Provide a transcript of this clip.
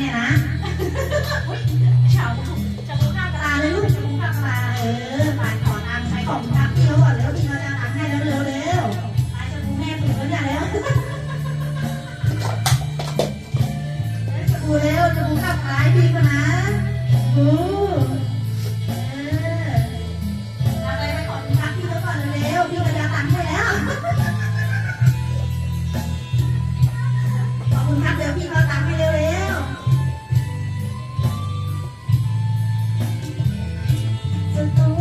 อกตลาดกับแม่นะชาวจะรู้ข้ากลาเลยลูกจะมุกปลาเออปลาขอนอังค์ใช้ของตังค์พี่เขาก่อนแล้วพี่เขาจะตังให้แล้วเร็วเร็วปลาจะมุกแม่ถึงแล้วเนี่ยแล้วจะมุกเร็วจะมุกข้ากลาพี่ก็นะ Gracias.